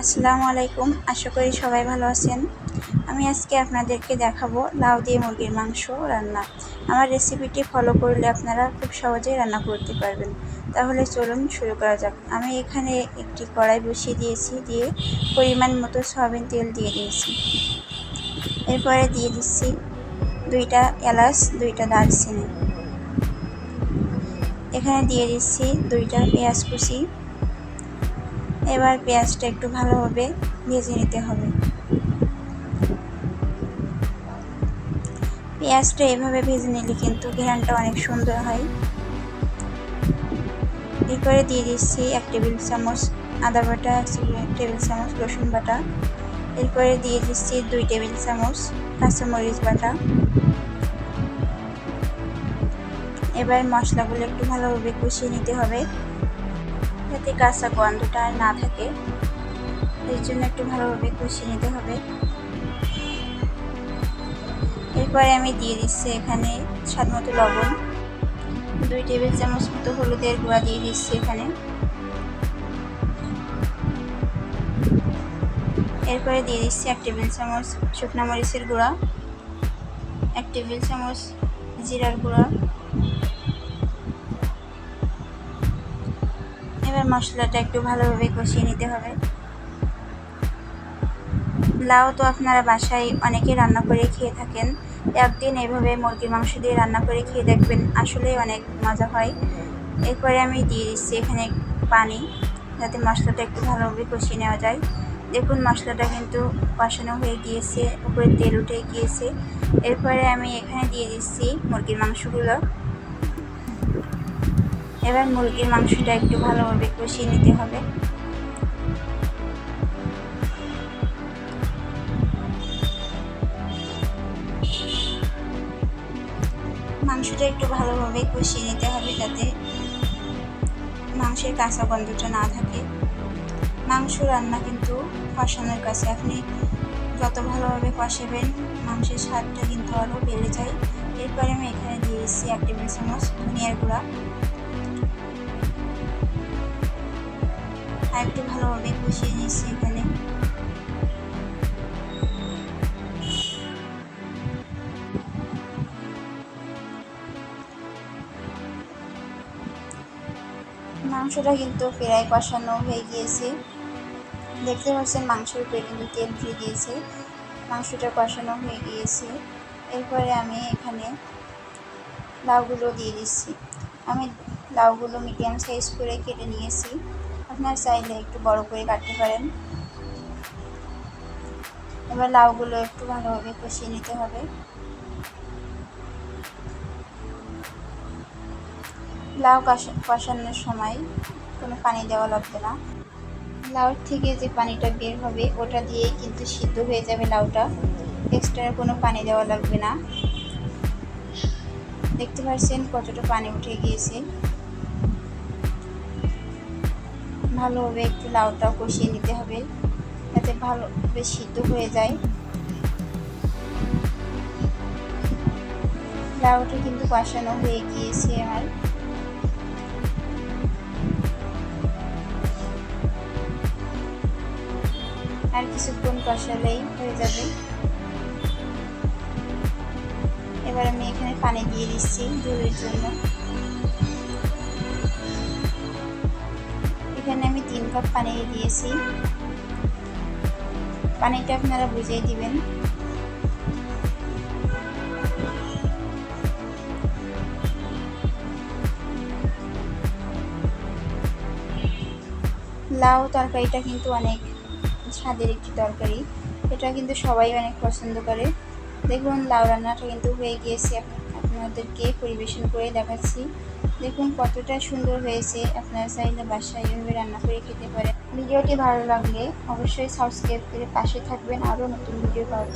আসসালামু আলাইকুম। আশা করি সবাই ভালো আছেন। আমি আজকে আপনাদেরকে দেখাবো লাউ দিয়ে মুরগির মাংস রান্না। আমার রেসিপিটি ফলো করলে আপনারা খুব সহজেই রান্না করতে পারবেন। তাহলে চলুন শুরু করা যাক। আমি এখানে একটি কড়াই বসিয়ে দিয়েছি, দিয়ে পরিমাণ মতো সয়াবিন তেল দিয়ে দিয়েছি। এরপরে দিয়ে দিচ্ছি দুইটা এলাচ, দুইটা দারচিনি। এখানে দিয়ে দিচ্ছি দুইটা পেঁয়াজ কুচি। এবার পেঁয়াজটা একটু ভালোভাবে ভেজে নিতে হবে। পেঁয়াজটা এভাবে ভেজে নিলে কিন্তু ঘেরানটা অনেক সুন্দর হয়। এরপরে দিয়ে দিচ্ছি এক টেবিল চামচ আদা বাটা, এক টেবিল চামচ রসুন বাটা। এরপরে দিয়ে দিচ্ছি দুই টেবিল চামচ কাঁচামরিচ বাটা। এবার মশলাগুলো একটু ভালোভাবে কষিয়ে নিতে হবে। যাতে কাঁচা গন্ধটা আর না থাকে, এর জন্য একটু ভালোভাবে কষিয়ে নিতে হবে। এরপরে আমি দিয়ে দিচ্ছি এখানে স্বাদ মতো লবণ। দুই টেবিল চামচ মতো হলুদের গুঁড়া দিয়ে দিচ্ছি এখানে। এরপরে দিয়ে দিচ্ছি এক টেবিল চামচ শুকনো মরিচের গুঁড়া, এক টেবিল চামচ জিরার গুঁড়া এবার মশলাটা একটু ভালোভাবে কষিয়ে নিতে হবে। লাউ তো আপনারা বাসায় অনেকে রান্না করে খেয়ে থাকেন। একদিন এইভাবে মুরগির মাংস দিয়ে রান্না করে খেয়ে দেখবেন আসলেই অনেক মজা হয়। এরপরে আমি দিয়ে দিচ্ছি এখানে পানি, যাতে মশলাটা একটু ভালোভাবে কষিয়ে নেওয়া যায়। দেখুন মশলাটা কিন্তু কষানো হয়ে গিয়েছে, উপরে তেল উঠে গিয়েছে। এরপরে আমি এখানে দিয়ে দিচ্ছি মুরগির মাংসগুলো। এবার মুরগির মাংসটা একটু ভালোভাবে কষিয়ে নিতে হবে। মাংসটা একটু ভালোভাবে কষিয়ে নিতে হবে যাতে মাংসের কাঁচা গন্ধটা না থাকে। মাংস রান্না কিন্তু কষানোর কাছে আপনি যত ভালোভাবে কষাবেন, মাংসের স্বাদটা কিন্তু আরও বেড়ে যায়। এরপরে আমি এখানে দিয়েছি এক টেবিল চামচ ধনিয়ার গুঁড়া। আর একটু ভালোভাবে কষিয়ে নিচ্ছি এখানে। মাংসটা কিন্তু প্রায় কষানো হয়ে গিয়েছে। দেখতে পাচ্ছেন মাংসের উপরে কিন্তু তেল উঠিয়ে দিয়েছে। মাংসটা কষানো হয়ে গিয়েছে। এরপরে আমি এখানে লাউগুলো দিয়ে দিচ্ছি। আমি লাউগুলো মিডিয়াম সাইজ করে কেটে নিয়েছি। আপনার চাইলে একটু বড় করে কাটতে পারেন। এবার লাউগুলো একটু ভালোভাবে কষিয়ে নিতে হবে। লাউ কষানোর সময় কোনো পানি দেওয়া লাগবে না। লাউর থেকে যে পানিটা বের হবে, ওটা দিয়েই কিন্তু সিদ্ধ হয়ে যাবে লাউটা। এক্সট্রা কোনো পানি দেওয়া লাগবে না। দেখতে পাচ্ছেন কতটা পানি উঠে গিয়েছে। ভালোভাবে একটু লাউটা কষিয়ে নিতে হবে, যাতে ভালোভাবে সিদ্ধ হয়ে যায়। লাউটা কিন্তু কষানো হয়ে গিয়েছে আমার। আর কিছুক্ষণ কষালেই হয়ে যাবে। এবার আমি এখানে পানি দিয়ে দিচ্ছি ঝোলের জন্য। কাপ পানি দিয়েছি। পানিটা আপনারা বুঝিয়ে দিবেন। লাউ তরকারিটা কিন্তু অনেক স্বাদের একটি তরকারি। এটা কিন্তু সবাই অনেক পছন্দ করে। দেখুন, লাউ রান্নাটা কিন্তু হয়ে গিয়েছে। আপনাদেরকে পরিবেশন করে দেখাচ্ছি। দেখুন কতটা সুন্দর হয়েছে। আপনারা চাইলে বাসায় এভাবে রান্না করে খেতে পারেন। ভিডিওটি ভালো লাগলে অবশ্যই সাবস্ক্রাইব করে পাশে থাকবেন। আরও নতুন ভিডিও পাওয়ার